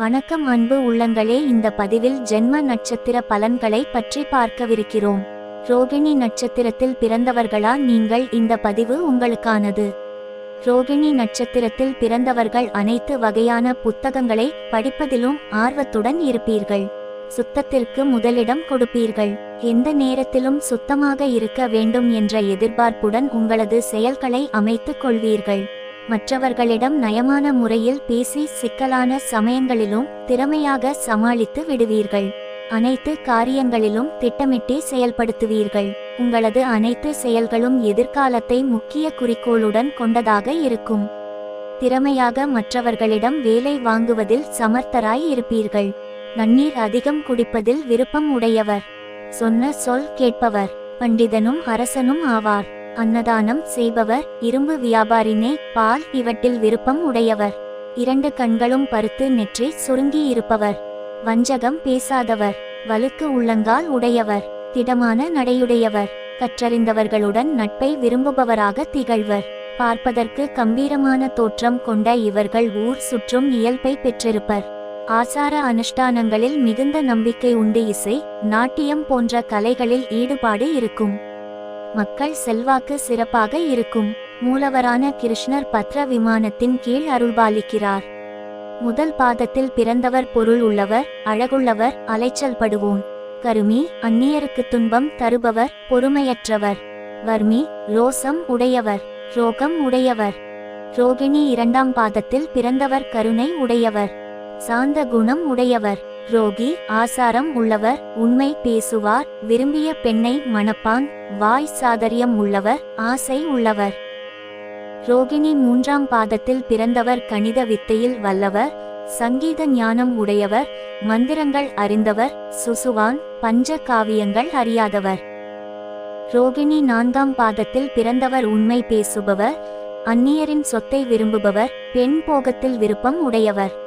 வணக்கம் அன்பு உள்ளங்களே இந்த பதிவில் ஜென்ம நட்சத்திர பலன்களை பற்றி பார்க்கவிருக்கிறோம். ரோகிணி நட்சத்திரத்தில் பிறந்தவர்களா நீங்கள்? இந்த பதிவு உங்களுக்கானது. ரோகிணி நட்சத்திரத்தில் பிறந்தவர்கள் அனைத்து வகையான புத்தகங்களை படிப்பதிலும் ஆர்வத்துடன் இருப்பீர்கள். சுத்தத்திற்கு முதலிடம் கொடுப்பீர்கள். எந்த நேரத்திலும் சுத்தமாக இருக்க வேண்டும் என்ற எதிர்பார்ப்புடன் உங்களது செயல்களை அமைத்துக் கொள்வீர்கள். மற்றவர்களிடம் நயமான முறையில் பேசி சிக்கலான சமயங்களிலும் திறமையாக சமாளித்து விடுவீர்கள். அனைத்து காரியங்களிலும் திட்டமிட்டே செயல்படுத்துவீர்கள். உங்களது அனைத்து செயல்களும் எதிர்காலத்தை முக்கிய குறிக்கோளுடன் கொண்டதாக இருக்கும். திறமையாக மற்றவர்களிடம் வேலை வாங்குவதில் சமர்த்தராய் இருப்பீர்கள். நன்னீர் அதிகம் குடிப்பதில் விருப்பம் உடையவர். சொன்ன சொல் கேட்பவர். பண்டிதனும் அரசனும் ஆவார். அன்னதானம் செய்பவர் இரும்பு வியாபாரினே பால் இவற்றில் விருப்பம் உடையவர். இரண்டு கண்களும் பருத்து நெற்றி சுருங்கி இருப்பவர். வஞ்சகம் பேசாதவர். வலுக்கு உள்ளங்கால் உடையவர். திடமான நடையுடையவர். கற்றறிந்தவர்களுடன் நட்பை விரும்புபவராக திகழ்வர். பார்ப்பதற்கு கம்பீரமான தோற்றம் கொண்ட இவர்கள் ஊர் சுற்றும் இயல்பை பெற்றிருப்பர். ஆசார அனுஷ்டானங்களில் மிகுந்த நம்பிக்கை உண்டு இசை நாட்டியம் போன்ற கலைகளில் ஈடுபாடு இருக்கும். மக்கள் செல்வாக்கு சிறப்பாக இருக்கும். மூலவரான கிருஷ்ணர் பத்ர விமானத்தின் கீழ் அருள்பாலிக்கிறார். முதல் பாதத்தில் பிறந்தவர் பொருள் உள்ளவர் அழகுள்ளவர் அலைச்சல் படுவோன். கருமி அந்நியருக்கு துன்பம் தருபவர் பொறுமையற்றவர். வர்மி ரோசம் உடையவர் ரோகம் உடையவர். ரோகிணி இரண்டாம் பாதத்தில் பிறந்தவர் கருணை உடையவர். சாந்த குணம் உடையவர். ரோகி ஆசாரம் உள்ளவர் உண்மை பேசுவார் விரும்பிய பெண்ணை மணப்பான் வாய் சாதரியம் உள்ளவர் ஆசை உள்ளவர். ரோகிணி மூன்றாம் பாதத்தில் பிறந்தவர் கணித வித்தையில் வல்லவர் சங்கீத ஞானம் உடையவர் மந்திரங்கள் அறிந்தவர் சுசுவான் பஞ்ச காவியங்கள் அறியாதவர். ரோகிணி நான்காம் பாதத்தில் பிறந்தவர் உண்மை பேசுபவர் அந்நியரின் சொத்தை விரும்புபவர் பெண் போகத்தில் விருப்பம் உடையவர்.